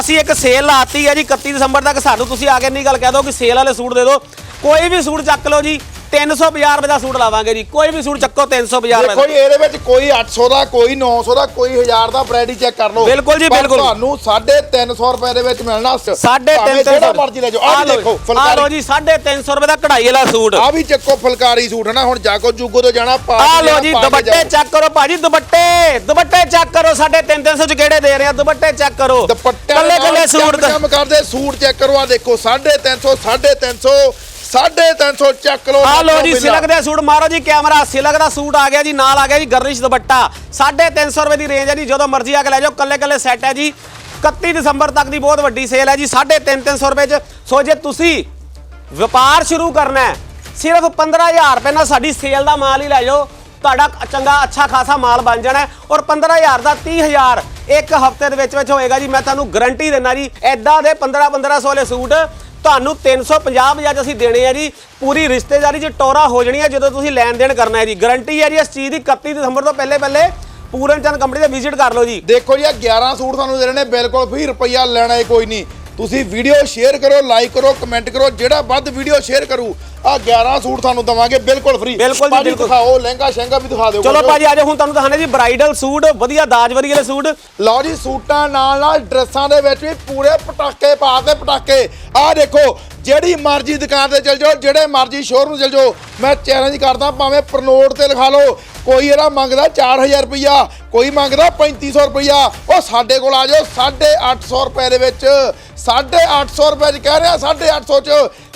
ਅਸੀਂ ਇੱਕ ਸੇਲ ਲਾਤੀ ਹੈ ਜੀ 31 ਦਸੰਬਰ ਤੱਕ। ਸਾਨੂੰ ਤੁਸੀਂ ਆ ਕੇ ਨਹੀਂ ਗੱਲ ਕਹਿ ਦਿਓ ਕਿ ਸੇਲ ਵਾਲੇ ਸੂਟ ਦੇ ਦਿਓ। ਕੋਈ ਵੀ ਸੂਟ ਚੱਕ ਲਓ ਜੀ 350 ਰੁਪਏ ਦਾ ਸੂਟ ਲਾਵਾਂਗੇ ਜੀ। ਕੋਈ ਵੀ ਸੂਟ ਚੱਕੋ 350 ਰੁਪਏ ਦੇਖੋ ਦਾ ਜੀ ਇਹਦੇ ਵਿੱਚ ਕੋਈ 800 ਦਾ ਕੋਈ 900 ਦਾ ਕੋਈ 1000 ਦਾ ਵੈਰਾਈਟੀ ਚੈੱਕ ਕਰ ਲਓ। ਬਿਲਕੁਲ ਜੀ, ਪਰ ਬਿਲਕੁਲ। ਤੁਹਾਨੂੰ 350 ਰੁਪਏ ਦੇ ਵਿੱਚ ਮਿਲਣਾ ਸਾਢੇ ਭਾਵੇਂ ਤਿੰਨ ਜਿਹੜਾ ਮਰਜ਼ੀ ਲੈ ਜਾਓ। ਆ ਲਓ ਦੇਖੋ ਆ ਲਓ ਫੁਲਕਾਰੀ ਜੀ 350 ਰੁਪਏ ਦਾ ਕਢਾਈ ਵਾਲਾ ਸੂਟ। ਆ ਵੀ ਚੱਕੋ ਫੁਲਕਾਰੀ ਸੂਟ ਹੈ ਨਾ ਹੁਣ ਜਾਗੋ ਜੁਗੋ ਤੋਂ ਜਾਣਾ ਪਾ ਆ ਲਓ ਜੀ ਦੁਪੱਟੇ। ਚੈੱਕ ਕਰੋ ਭਾਜੀ ਦੁਪੱਟੇ। ਦੁਪੱਟੇ ਚੈੱਕ ਕਰੋ ਸਾਡੇ 300 ਚ ਕਿਹੜੇ ਦੇ ਰਹੇ ਆ? ਦੁਪੱਟੇ ਚੈੱਕ ਕਰੋ। ਦੁਪੱਟਿਆਂ ਕੱਲੇ ਕੱਲੇ ਸੂਟ ਚਮ ਕਰਦੇ ਸੂਟ ਚੈੱਕ ਕਰੋ ਆ ਦੇਖੋ 350 350 350 ਚੱਕ ਲਓ ਆ ਨਾਕੋ ਜੀ। ਸਿਲਕ ਦੇ ਸੂਟ ਮਾਰੋ ਜੀ ਕੈਮਰਾ ਸਿਲਕ ਦਾ ਸੂਟ ਆ ਗਿਆ ਜੀ ਨਾਲ ਆ ਗਿਆ ਜੀ ਗਰਲਿਸ਼ ਦੁਪੱਟਾ। 350 ਰੁਪਏ ਦੀ ਰੇਂਜ ਹੈ ਜੀ ਜਦੋਂ ਮਰਜ਼ੀ ਆ ਕੇ ਲੈ ਜਾਓ ਕੱਲੇ ਕੱਲੇ ਸੈੱਟ ਹੈ ਜੀ। 31 ਦਸੰਬਰ ਤੱਕ ਦੀ ਬਹੁਤ ਵੱਡੀ ਸੇਲ ਹੈ ਜੀ 350 300 ਰੁਪਏ ਚ। ਸੋ ਜੇ ਤੁਸੀਂ ਵਪਾਰ ਸ਼ੁਰੂ ਕਰਨਾ ਹੈ ਸਿਰਫ 15000 ਰੁਪਏ ਨਾਲ ਸਾਡੀ ਸੇਲ ਦਾ ਮਾਲ ਹੀ ਲੈ ਜਾਓ ਤੁਹਾਡਾ ਚੰਗਾ ਅੱਛਾ ਖਾਸਾ ਮਾਲ ਬਣ ਜਾਣਾ ਔਰ 15000 ਦਾ 30000 ਇੱਕ ਹਫ਼ਤੇ ਦੇ ਵਿੱਚ ਵਿੱਚ ਹੋਏਗਾ ਜੀ ਮੈਂ ਤੁਹਾਨੂੰ ਗਾਰੰਟੀ ਦਿੰਦਾ ਜੀ ਐਦਾਂ ਦੇ 15 1500 ਵਾਲੇ ਸੂਟ ਤੁਹਾਨੂੰ 350 ਵਜਾ ਅਸੀਂ ਦੇਣੇ ਆ ਜੀ। ਪੂਰੀ ਰਿਸ਼ਤੇਦਾਰੀ 'ਚ ਟੋਰਾ ਹੋ ਜਣੀ ਹੈ ਜਦੋਂ ਤੁਸੀਂ ਲੈਣ ਦੇਣ ਕਰਨਾ ਹੈ ਜੀ। ਗਾਰੰਟੀ ਹੈ ਜੀ ਇਸ ਚੀਜ਼ ਦੀ 31 ਦਸੰਬਰ ਤੋਂ ਪਹਿਲੇ ਪਹਿਲੇ ਪੂਰਨ ਚੰਦ ਕੰਪਨੀ ਤੇ ਵਿਜ਼ਿਟ ਕਰ ਲਓ ਜੀ। ਦੇਖੋ ਜੀ ਆ 11 ਸੂਟ ਤੁਹਾਨੂੰ ਦੇ ਰਹੇ ਨੇ। ਬਿਲਕੁਲ ਫ੍ਰੀ ਰੁਪਈਆ ਲੈਣਾ ਹੈ ਕੋਈ ਨਹੀਂ। ਤੁਸੀਂ ਵੀਡੀਓ ਸ਼ੇਅਰ ਕਰੋ ਲਾਈਕ ਕਰੋ ਕਮੈਂਟ ਕਰੋ ਜਿਹੜਾ ਵੱਧ ਵੀਡੀਓ ਸ਼ੇਅਰ ਕਰੂ ਆ 11 ਸੂਟ ਤੁਹਾਨੂੰ ਦਵਾਂਗੇ ਬਿਲਕੁਲ ਫ੍ਰੀ ਬਿਲਕੁਲ ਜੀ, ਬਿਲਕੁਲ। ਦਿਖਾਓ ਲਹਿੰਗਾ ਸ਼ਹਿੰਗਾ ਵੀ ਦਿਖਾ ਦਿਓ ਚਲੋ। ਭਾਜੀ ਆਜੋ ਹੁਣ ਤੁਹਾਨੂੰ ਦਿਖਾਣੇ ਜੀ ਬ੍ਰਾਈਡਲ ਸੂਟ ਵਧੀਆ ਦਾਜਵਰੀ ਵਾਲੇ ਸੂਟ ਲਓ ਜੀ ਸੂਟਾਂ ਨਾਲ ਨਾਲ ਡਰੈਸਾਂ ਦੇ ਵਿੱਚ ਵੀ ਪੂਰੇ ਪਟਾਕੇ ਪਾ ਕੇ ਪਟਾਕੇ ਆਹ ਦੇਖੋ ਜਿਹੜੀ ਮਰਜ਼ੀ ਦੁਕਾਨ ਤੇ ਚਲ ਜਾਓ ਜਿਹੜੇ ਮਰਜ਼ੀ ਸ਼ੋਰੂਮ ਚਲ ਜਾਓ ਮੈਂ ਚੈਲੰਜ ਕਰਦਾ ਭਾਵੇਂ ਪ੍ਰਨੋਟ ਤੇ ਲਿਖਾ ਲਓ ਕੋਈ ਇਹਦਾ ਮੰਗਦਾ 4000 ਰੁਪਈਆ, ਕੋਈ ਮੰਗਦਾ 3500 ਰੁਪਈਆ। ਉਹ ਸਾਡੇ ਕੋਲ ਆ ਜਾਓ 850 ਰੁਪਏ ਦੇ ਵਿੱਚ। 850 ਰੁਪਏ ਚ ਕਹਿ ਰਿਹਾ 850 ਚ।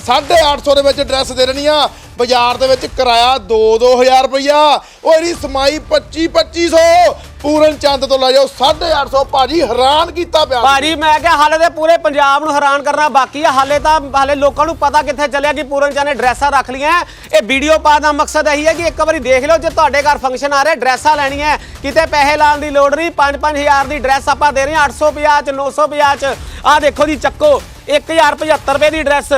850 ਦੇ ਵਿੱਚ ਡਰੈਸ ਦੇ ਦੇਣੀ ਆ। ਬਾਜ਼ਾਰ ਦੇ ਵਿੱਚ ਕਿਰਾਇਆ 2-2000 ਰੁਪਈਆ। ਉਹ ਇਹਦੀ ਸਮਾਈ 25-2500 ਪੂਰਨ ਚੰਦ ਤੋਂ ਲੈ ਜਾਓ 850 ਭਾਜੀ ਹੈਰਾਨ ਕੀਤਾ ਪਿਆ। ਭਾਜੀ, ਮੈਂ ਕਿਹਾ ਹਾਲੇ ਤੇ ਪੂਰੇ ਪੰਜਾਬ ਨੂੰ ਹੈਰਾਨ ਕਰਨਾ ਬਾਕੀ ਆ, ਹਾਲੇ ਤਾਂ, ਹਾਲੇ ਲੋਕਾਂ ਨੂੰ ਪਤਾ ਕਿੱਥੇ ਚੱਲਿਆ ਕਿ ਪੂਰਨ ਚੰਦ ਨੇ ਡਰੈਸਾਂ ਰੱਖ ਲੀਆਂ ਇਹ ਵੀਡੀਓ ਪਾਉਣ ਦਾ ਮਕਸਦ ਇਹੀ ਹੈ ਕਿ ਇੱਕ ਵਾਰੀ ਦੇਖ ਲਓ, ਜੇ ਤੁਹਾਡੇ ਘਰ ਫੰਕਸ਼ਨ ਆ ਰਿਹਾ, ਡਰੈਸਾਂ ਲੈਣੀਆਂ ਕਿਤੇ ਪੈਸੇ ਲਾਉਣ ਦੀ ਲੋੜ ਨਹੀਂ 5-5000 ਦੀ ਡਰੈਸ ਆਪਾਂ ਦੇ ਰਹੇ ਹਾਂ 850 ਚ 950 ਚ। ਆਹ ਦੇਖੋ ਜੀ, ਚੱਕੋ 1075 ਰੁਪਏ ਦੀ ਡਰੈਸ।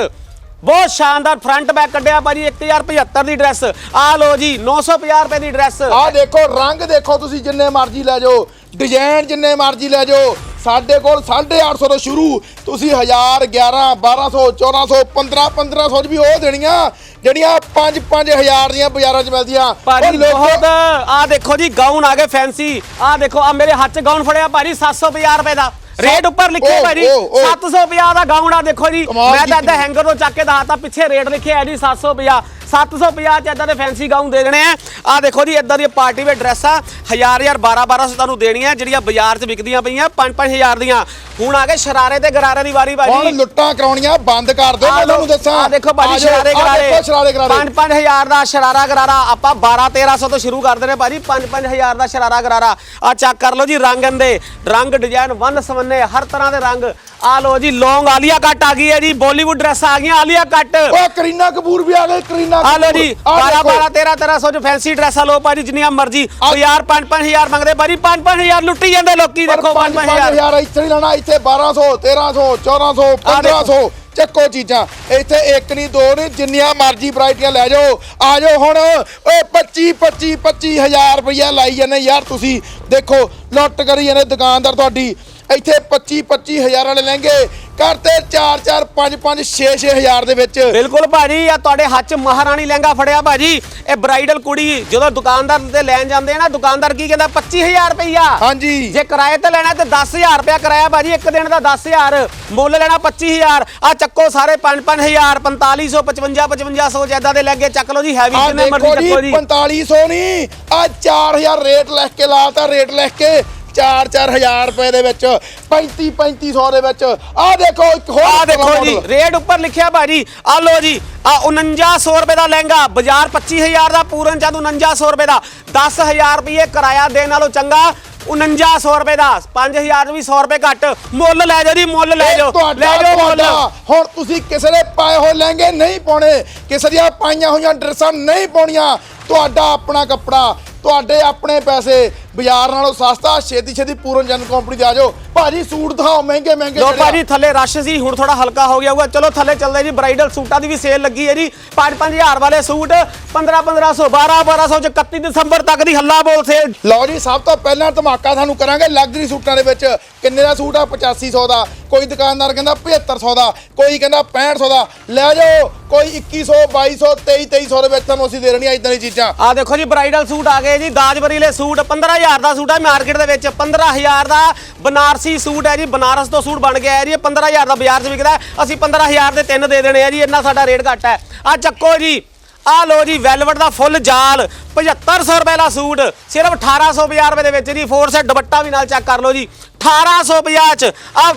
ਬਹੁਤ ਸ਼ਾਨਦਾਰ ਫਰੰਟ ਬੈਕ ਕੱਢਿਆ ਭਾਜੀ 1075 ਦੀ ਡਰੈਸ ਆ ਲਓ ਜੀ 950 ਰੁਪਏ ਦੀ ਡਰੈਸ ਆਹ ਦੇਖੋ ਰੰਗ ਦੇਖੋ ਤੁਸੀਂ ਜਿੰਨੇ ਮਰਜ਼ੀ ਲੈ ਜਾਓ ਡਿਜ਼ਾਈਨ ਜਿੰਨੇ ਮਰਜ਼ੀ ਲੈ ਜਾਓ ਸਾਡੇ ਕੋਲ 850 ਤੋਂ ਸ਼ੁਰੂ ਤੁਸੀਂ 1000 11 1200 1400 15 1500 ਚ ਵੀ ਉਹ ਦੇਣੀਆਂ ਜਿਹੜੀਆਂ 5 5000 ਦੀਆਂ ਬਾਜ਼ਾਰਾਂ 'ਚ ਮਿਲਦੀਆਂ। ਭਾਜੀ ਬਹੁਤ ਆ ਦੇਖੋ ਜੀ ਗਾਊਨ ਆ ਗਏ ਫੈਂਸੀ ਆ ਦੇਖੋ ਆ ਮੇਰੇ ਹੱਥ 'ਚ ਗਾਊਨ ਫੜਿਆ ਭਾਜੀ 750 ਰੁਪਏ ਦਾ। ਰੇਟ ਉੱਪਰ ਲਿਖਿਆ ਓ, ਓ। 750 ਦਾ ਆ ਦੇਖੋ ਜੀ ਮੈਂ ਤਾਂ। ਇੱਦਾਂ ਹੈਂਗਰ ਤੋਂ ਚੱਕ ਕੇ ਦਿਖਾਤਾ ਪਿੱਛੇ ਰੇਟ ਲਿਖਿਆ ਹੈ ਜੀ 750 750 ਚ ਇਦਾਂ ਦੇ ਫੈਂਸੀ ਗਾਊਨ ਦੇ ਦੇਣੇ ਆ। ਆ ਦੇਖੋ ਜੀ ਇਦਾਂ ਦੀਆਂ ਪਾਰਟੀ ਵੇਅਰ ਡਰੈਸਾਂ 1000 1000 12 1200 ਤੁਹਾਨੂੰ ਦੇਣੀਆਂ ਜਿਹੜੀਆਂ ਬਾਜ਼ਾਰ 'ਚ ਵਿਕਦੀਆਂ ਪਈਆਂ 5 5000 ਦੀਆਂ। ਹੁਣ ਆ ਗਏ ਸ਼ਰਾਰੇ ਤੇ ਗਰਾਰੇ ਦੀ ਵਾਰੀ ਹੁਣ ਭਾਜੀ ਲੁੱਟਾਂ ਕਰਾਉਣੀਆਂ ਬੰਦ ਕਰ ਦਿਓ ਮੈਂ ਤੁਹਾਨੂੰ ਦੱਸਾਂ। ਆ ਦੇਖੋ ਭਾਜੀ ਗਰਾਰੇ ਦੇਖੋ ਸ਼ਰਾਰੇ ਗਰਾਰੇ। 5-5000 ਦਾ ਸ਼ਰਾਰਾ ਗਰਾਰਾ ਆਪਾਂ 12-1300 ਤੋਂ ਸ਼ੁਰੂ ਕਰਦੇ ਨੇ ਭਾਜੀ 5-5000 ਦਾ ਸ਼ਰਾਰਾ ਗਰਾਰਾ। ਆ ਚੈੱਕ ਕਰ ਲਓ ਜੀ ਰੰਗ ਇਹਦੇ ਰੰਗ ਡਿਜ਼ਾਈਨ ਵੰਨ ਸਵੰਨੇ ਹਰ ਤਰ੍ਹਾਂ ਦੇ ਰੰਗ। ਆ ਲਓ ਜੀ ਲੌਂਗ ਆਲੀਆ ਕੱਟ ਆ ਗਈ ਹੈ ਜੀ ਬਾਲੀਵੁੱਡ ਡਰੈਸ ਆ ਗਈਆਂ ਆਲੀਆ ਕੱਟ। ਓ ਕਰੀਨਾ ਕਪੂਰ ਵੀ ਆ ਗਏ ਕਰੀਨਾ ਆ ਕਪੂਰ। ਜੀ ਆਹ 12 ਦੇਖੋ। 12 13 1300 ਚ ਫੈਂਸੀ ਡਰੈਸਾਂ ਲਓ ਭਾਜੀ ਜਿੰਨੀਆਂ ਮਰਜ਼ੀ। ਆ- ਯਾਰ 5 5000 ਮੰਗਦੇ ਭਾਜੀ 5 5000 ਲੁੱਟੀ ਜਾਂਦੇ ਲੋਕੀ ਦੇਖੋ 5 5000 5000 ਇੱਥੇ ਨਹੀਂ ਲੈਣਾ ਇੱਥੇ 1200 1300 1400 ਆਹ ਦੇਖੋ। 1500 ਚੱਕੋ ਚੀਜ਼ਾਂ। ਇੱਥੇ ਇੱਕ ਨਹੀਂ ਦੋ ਨਹੀਂ ਜਿੰਨੀਆਂ ਮਰਜ਼ੀ ਵੈਰਾਈਟੀਆਂ ਲੈ ਜਾਓ। ਆ ਜਾਓ ਹੁਣ ਓਏ 25 25 25000 ਰੁਪਈਆ ਲਾਈ ਜਾਂਦੇ। ਯਾਰ ਤੁਸੀਂ ਦੇਖੋ ਲੁੱਟ ਕਰੀ ਜਾਂਦੇ ਦੁਕਾਨਦਾਰ ਤੁਹਾਡੀ। ਇੱਥੇ 25 25000 ਵਾਲੇ ਲਹਿੰਗੇ ਕਰਤੇ 4 4 5 5 6 6000 ਦੇ ਵਿੱਚ। ਬਿਲਕੁਲ ਭਾਜੀ ਆ ਤੁਹਾਡੇ ਹੱਥ 'ਚ ਮਹਾਰਾਣੀ ਲਹਿੰਗਾ ਫੜਿਆ ਭਾਜੀ। ਇਹ ਬ੍ਰਾਈਡਲ ਕੁੜੀ ਜਦੋਂ ਦੁਕਾਨਦਾਰ ਤੇ ਲੈਣ ਜਾਂਦੇ ਆ ਨਾ ਦੁਕਾਨਦਾਰ ਕੀ ਕਹਿੰਦਾ 25000 ਰੁਪਈਆ। ਹਾਂਜੀ। ਜੇ ਕਿਰਾਏ ਤੇ ਲੈਣਾ ਤੇ 10000 ਰੁਪਇਆ ਕਿਰਾਇਆ ਭਾਜੀ ਇੱਕ ਦਿਨ ਦਾ 10000 ਮੁੱਲ ਲੈਣਾ 25000 ਆ ਚੱਕੋ ਸਾਰੇ 5 5000 4500 55 5500 ਜ਼ਿਆਦਾ ਦੇ ਲੱਗੇ ਚੱਕ ਲਓ ਜੀ ਹੈਵੀ ਜਿੰਨੇ ਮਰਜ਼ੀ ਚੱਕੋ ਜੀ। 4500 ਨਹੀਂ ਆ 4000 ਰੇਟ ਲਿਖ ਕੇ ਲਾਤਾ ਰੇਟ ਲਿਖ ਕੇ। 4-4000 ਰੁਪਏ ਦੇ ਵਿੱਚ 35-3500 ਦੇ ਵਿੱਚ। ਆ ਦੇਖੋ ਇੱਕ ਹੋਰ ਆ ਦੇਖੋ। ਜੀ ਰੇਟ ਉੱਪਰ ਲਿਖਿਆ ਭਾਜੀ ਆ ਲੋ ਜੀ ਆ 4900 ਰੁਪਏ ਦਾ ਲਹਿੰਗਾ ਬਾਜ਼ਾਰ 25000 ਦਾ ਪੂਰਨ ਚੰਦ 4900 ਰੁਪਏ ਦਾ। 10000 ਰੁਪਏ ਕਿਰਾਇਆ ਦੇਣ ਨਾਲੋਂ ਚੰਗਾ 4900 ਰੁਪਏ ਦਾ। 5000 ਵੀ 100 ਰੁਪਏ ਘੱਟ। ਮੁੱਲ ਲੈ ਜਾਓ ਜੀ ਮੁੱਲ ਲੈ ਜਾਓ ਲੈ ਜਾਓ ਮੁੱਲ। ਹੁਣ ਤੁਸੀਂ ਕਿਸੇ ਦੇ ਪਾਏ ਹੋਏ ਲਹਿੰਗੇ ਨਹੀਂ ਪਾਉਣੇ ਕਿਸੇ ਦੀਆਂ ਪਾਈਆਂ ਹੋਈਆਂ ਡਰੈਸਾਂ ਨਹੀਂ ਪਾਉਣੀਆਂ। ਤੁਹਾਡਾ ਆਪਣਾ ਕੱਪੜਾ ਤੁਹਾਡੇ ਆਪਣੇ ਪੈਸੇ ਬਾਜ਼ਾਰ ਨਾਲੋਂ ਸਸਤਾ ਛੇਤੀ ਛੇਤੀ ਪੂਰਨ ਜਨ ਕੰਪਨੀ ਤੇ ਆ ਜਾਓ। ਭਾਜੀ ਸੂਟ ਦਿਖਾਓ ਮਹਿੰਗੇ ਮਹਿੰਗੇ ਲੋ। ਭਾਜੀ ਥੱਲੇ ਰਸ਼ ਸੀ ਹੁਣ ਥੋੜਾ ਹਲਕਾ ਹੋ ਗਿਆ ਹੋਊਗਾ। ਚਲੋ ਥੱਲੇ ਚੱਲਦੇ ਜੀ ਬ੍ਰਾਈਡਲ ਸੂਟਾਂ ਦੀ ਵੀ ਸੇਲ ਲੱਗੀ ਹੈ ਜੀ। 5-5000 ਵਾਲੇ ਸੂਟ 15-1500 12-1200 ਚ 31 ਦਸੰਬਰ ਤੱਕ ਦੀ ਹੱਲਾ ਬੋਲ ਸੇਲ ਲਓ ਜੀ ਸਭ ਤੋਂ ਪਹਿਲਾਂ ਧਮਾਕਾ ਤੁਹਾਨੂੰ ਕਰਾਂਗੇ ਲਗਜ਼ਰੀ ਸੂਟਾਂ ਦੇ ਵਿੱਚ। ਕਿੰਨੇ ਦਾ ਸੂਟ ਆ? 8500 ਦਾ। ਕੋਈ ਦੁਕਾਨਦਾਰ ਕਹਿੰਦਾ 7500 ਦਾ। ਕੋਈ ਕਹਿੰਦਾ 6500 ਦਾ। ਲੈ ਜਾਓ ਕੋਈ 2100 2200 23 2300 ਦੇ ਵਿੱਚ ਤੁਹਾਨੂੰ ਅਸੀਂ ਦੇ ਰਹੀਆਂ ਇਦਾਂ ਦੀ ਚੀਜ਼ਾਂ। ਆ ਦੇਖੋ ਜੀ ਬ੍ਰਾਈਡਲ ਸੂਟ ਆ ਗਏ ਜੀ ਦਾਜਬਰੀ ਵਾਲੇ ਸੂਟ 15000 ਦਾ ਸੂਟ ਹੈ ਮਾਰਕੀਟ ਦੇ ਵਿੱਚ 15000 ਦਾ ਬਨਾਰਸੀ ਸੂਟ ਹੈ ਜੀ, ਬਨਾਰਸ ਤੋਂ ਸੂਟ ਬਣ ਗਿਆ ਹੈ ਜੀ 15000 ਦਾ ਬਾਜ਼ਾਰ 'ਚ ਵਿਕਦਾ ਅਸੀਂ 15000 ਦੇ ਤਿੰਨ ਦੇ ਦੇਣੇ ਆ ਜੀ, ਇੰਨਾ ਸਾਡਾ ਰੇਟ ਘੱਟ ਹੈ। ਆ ਚੱਕੋ ਜੀ ਆ ਲੋ ਜੀ, ਵੈਲਵਟ ਦਾ ਫੁੱਲ ਜਾਲ 7500 ਰੁਪਏ ਦਾ ਸੂਟ, ਸਿਰਫ 1850 ਰੁਪਏ ਦੇ ਵਿੱਚ ਜੀ ਫੋਰ ਸੈਟ ਦੁਪੱਟਾ ਵੀ ਨਾਲ ਚੈੱਕ ਕਰ ਲਓ ਜੀ 1850 ਚ ਆ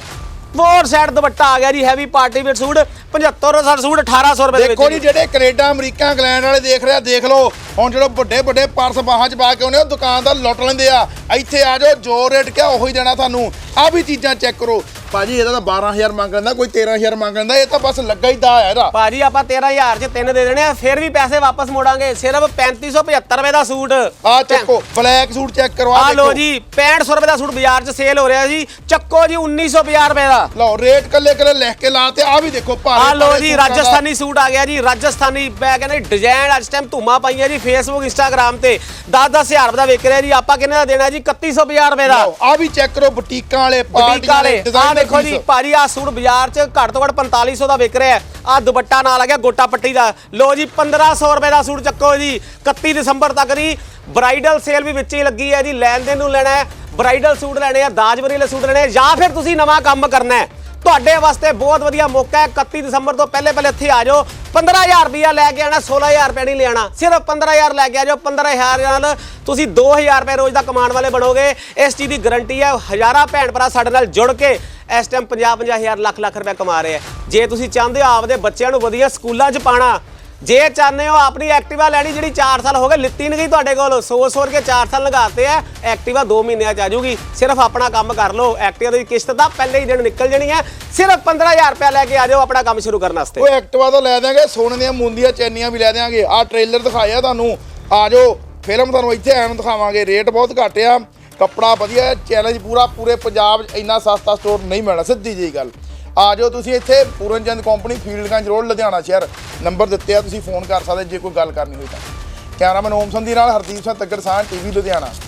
ਫੋਰ ਸੈਟ ਦੁਪੱਟਾ ਆ ਗਿਆ ਜੀ ਹੈਵੀ ਪਾਰਟੀ ਵੇਅਰ ਸੂਟ 75 ਦਾ ਸੂਟ 1800 ਰੁਪਏ ਦੇ ਵਿੱਚ ਦੇਖੋ ਜੀ। ਜਿਹੜੇ ਕੈਨੇਡਾ ਅਮਰੀਕਾ ਇੰਗਲੈਂਡ ਵਾਲੇ ਦੇਖ ਰਿਹਾ ਦੇਖ ਲਓ। ਹੁਣ ਜਿਹੜੇ ਵੱਡੇ ਵੱਡੇ ਪਰਸ ਬਾਹਾਂ 'ਚ ਪਾ ਕੇ ਆਉਂਦੇ ਉਹ ਦੁਕਾਨਦਾਰ ਲੁੱਟ ਲੈਂਦੇ ਆ। ਇੱਥੇ ਆ ਜਾਓ ਜੋ ਰੇਟ ਕਿਹਾ ਉਹੀ ਦੇਣਾ ਤੁਹਾਨੂੰ। ਆ ਵੀ ਚੀਜ਼ਾਂ ਚੈੱਕ ਕਰੋ। ਭਾਜੀ ਇਹਦਾ ਤਾਂ 12000 ਮੰਗ ਲੈਂਦਾ ਕੋਈ 13000 ਮੰਗ ਲੈਂਦਾ ਇਹ ਤਾਂ ਬਸ ਲੱਗਾ ਹੀ ਦਾ ਹੈ ਇਹਦਾ। ਭਾਜੀ ਆਪਾਂ 13000 ਚ ਤਿੰਨ ਦੇ ਦੇਣੇ ਆ ਫਿਰ ਵੀ ਪੈਸੇ ਵਾਪਸ ਮੋੜਾਂਗੇ। ਸਿਰਫ 3575 ਰੁਪਏ ਦਾ ਸੂਟ। ਆ ਚੱਕੋ ਬਲੈਕ ਸੂਟ ਚੈੱਕ ਕਰਵਾ ਆ ਲੋ ਜੀ 6500 ਰੁਪਏ ਦਾ ਸੂਟ ਬਾਜ਼ਾਰ 'ਚ ਸੇਲ ਹੋ ਰਿਹਾ ਜੀ। ਚੱਕੋ ਜੀ 1950 ਰੁਪਏ ਦਾ। ਲਓ ਰੇਟ ਕੱਲੇ ਕੱਲੇ ਲਿਖ ਕੇ ਲਾ ਤੇ ਆ ਵੀ ਦੇਖੋ ਭਾਰੇ ਆ ਲੋ ਭਾਰੇ ਜੀ ਸੂਟਾਂ ਦਾ। ਰਾਜਸਥਾਨੀ ਸੂਟ ਆ ਗਿਆ ਜੀ ਰਾਜਸਥਾਨੀ ਮੈਂ ਕਹਿੰਦਾ ਡਿਜ਼ਾਈਨ ਅੱਜ ਟਾਈਮ ਧੂਮਾ ਪਾਈਆਂ ਜੀ ਫੇਸਬੁੱਕ ਇੰਸਟਾਗ੍ਰam ਤੇ। 10 ਹਜ਼ਾਰ ਦਾ ਵਿਕ ਰਿਹਾ ਜੀ ਆਪਾਂ ਕਿੰਨੇ ਦਾ ਦੇਣਾ ਜੀ? 3150 ਰੁਪਏ ਦਾ। ਲਓ, ਆ ਵੀ ਚੈੱਕ ਕਰੋ ਬੁਟੀਕਾਂ ਵਾਲੇ ਬੁਟੀਕ ਪਾਰਟੀਆਂ ਵਾਲੇ ਆ designer ਦੇਖੋ ਜੀ। ਭਾਜੀ ਆ ਸੂਟ ਬਾਜ਼ਾਰ 'ਚ ਘੱਟ ਤੋਂ ਘੱਟ 4500 ਦਾ ਵਿਕ ਰਿਹਾ ਆ ਦੁਪੱਟਾ ਨਾਲ ਆ ਗਿਆ ਗੋਟਾ ਪੱਟੀ ਦਾ। ਲੋ ਜੀ 1500 ਰੁਪਏ ਦਾ ਸੂਟ ਚੱਕੋ ਜੀ। 31 ਦਸੰਬਰ ਤੱਕ ਦੀ ਬ੍ਰਾਈਡਲ ਸੇਲ ਵੀ ਵਿੱਚ ਹੀ ਲੱਗੀ ਹੈ ਜੀ ਲੈਣ ਦੇਣ ਨੂੰ ਲੈਣਾ ਹੈ। ਬ੍ਰਾਈਡਲ ਸੂਟ ਲੈਣੇ ਆ ਦਾਜਵਰੀ ਵਾਲੇ ਸੂਟ ਲੈਣੇ ਆ, ਜਾਂ ਫਿਰ ਤੁਸੀਂ ਨਵਾਂ ਕੰਮ ਕਰਨਾ ਹੈ। ਤੁਹਾਡੇ ਵਾਸਤੇ ਬਹੁਤ ਵਧੀਆ ਮੌਕਾ ਹੈ। 31 ਦਸੰਬਰ ਤੋਂ ਪਹਿਲੇ ਪਹਿਲੇ ਇੱਥੇ ਆ ਜਾਓ। 15000 ਰੁਪਇਆ ਲੈ ਕੇ ਆਣਾ 16000 ਰੁਪਏ ਨਹੀਂ ਲੈਣਾ ਸਿਰਫ 15000 ਲੈ ਕੇ ਆ ਜਾਓ। 15000 ਨਾਲ ਤੁਸੀਂ 2000 ਰੁਪਏ ਰੋਜ਼ ਦਾ ਕਮਾਉਣ ਵਾਲੇ ਬਣੋਗੇ। ਇਸ ਚੀਜ਼ ਦੀ ਗਾਰੰਟੀ ਹੈ। ਹਜ਼ਾਰਾਂ ਭੈਣ ਭਰਾ ਸਾਡੇ ਨਾਲ ਜੁੜ ਕੇ ਇਸ ਟਾਈਮ 50 50000 ਲੱਖ ਲੱਖ ਰੁਪਏ ਕਮਾ ਰਹੇ ਆ। ਜੇ ਤੁਸੀਂ ਚਾਹੁੰਦੇ ਹੋ ਆਪਦੇ ਬੱਚਿਆਂ ਨੂੰ ਵਧੀਆ ਸਕੂਲਾਂ 'ਚ ਪਾਣਾ ਜੇ ਚਾਹੁੰਦੇ ਹੋ ਆਪਣੀ ਐਕਟਿਵਾ ਲੈਣੀ ਜਿਹੜੀ 4 ਸਾਲ ਹੋ ਗਏ ਲਿੱਤੀ ਨਹੀਂ ਗਈ ਤੁਹਾਡੇ ਕੋਲ, ਸੋਚ ਸੋਚ ਕੇ 4 ਸਾਲ ਲਗਾਤੇ ਆ ਐਕਟਿਵਾ 2 ਮਹੀਨਿਆਂ ਚ ਆ ਜਾਊਗੀ। ਸਿਰਫ ਆਪਣਾ ਕੰਮ ਕਰ ਲਓ, ਐਕਟਿਵਾ ਦੀ ਕਿਸ਼ਤ ਦਾ ਪਹਿਲੇ ਹੀ ਦਿਨ ਨਿਕਲ ਜਣੀ ਹੈ ਸਿਰਫ 15000 ਰੁਪਏ ਲੈ ਕੇ ਆ ਜਾਓ ਆਪਣਾ ਕੰਮ ਸ਼ੁਰੂ ਕਰਨ ਵਾਸਤੇ। ਉਹ ਐਕਟਿਵਾ ਤੋਂ ਲੈ ਦਿਆਂਗੇ, ਸੋਨੇ ਦੀਆਂ ਮੁੰਦੀਆਂ, ਚੈਨੀਆਂ ਵੀ ਲੈ ਦਿਆਂਗੇ। ਆ ਟ੍ਰੇਲਰ ਦਿਖਾਇਆ ਤੁਹਾਨੂੰ। ਆ ਜਾਓ ਫਿਲਮ ਤੁਹਾਨੂੰ ਇੱਥੇ ਐਂ ਦਿਖਾਵਾਂਗੇ। ਰੇਟ ਬਹੁਤ ਘੱਟ ਆ। ਕੱਪੜਾ ਵਧੀਆ ਚੈਲੰਜ ਪੂਰਾ, ਪੂਰੇ ਪੰਜਾਬ ਇੰਨਾ ਸਸਤਾ ਸਟੋਰ ਨਹੀਂ ਮਿਲਣਾ, ਸਿੱਧੀ ਜੀ ਗੱਲ। ਆ ਜਾਓ ਤੁਸੀਂ ਇੱਥੇ ਪੂਰਨਚੰਦ ਕੰਪਨੀ ਫੀਲਡਗੰਜ ਰੋਡ ਲੁਧਿਆਣਾ ਸ਼ਹਿਰ। ਨੰਬਰ ਦਿੱਤੇ ਆ, ਤੁਸੀਂ ਫੋਨ ਕਰ ਸਕਦੇ ਜੇ ਕੋਈ ਗੱਲ ਕਰਨੀ ਹੋਈ ਤਾਂ। ਕੈਮਰਾਮੈਨ ਓਮ ਸੰਧੀ ਨਾਲ, ਹਰਦੀਪ ਸਿੰਘ ਤੱਕੜ ਸਾਹ ਟੀਵੀ ਲੁਧਿਆਣਾ।